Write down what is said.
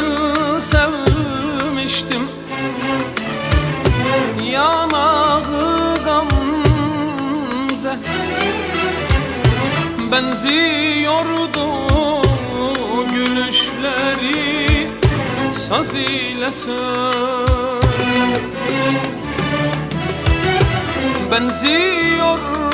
güzel sevmiştim. Yanağı gamze Benziyordu gülüşleri Saz ile söz. Benziyordu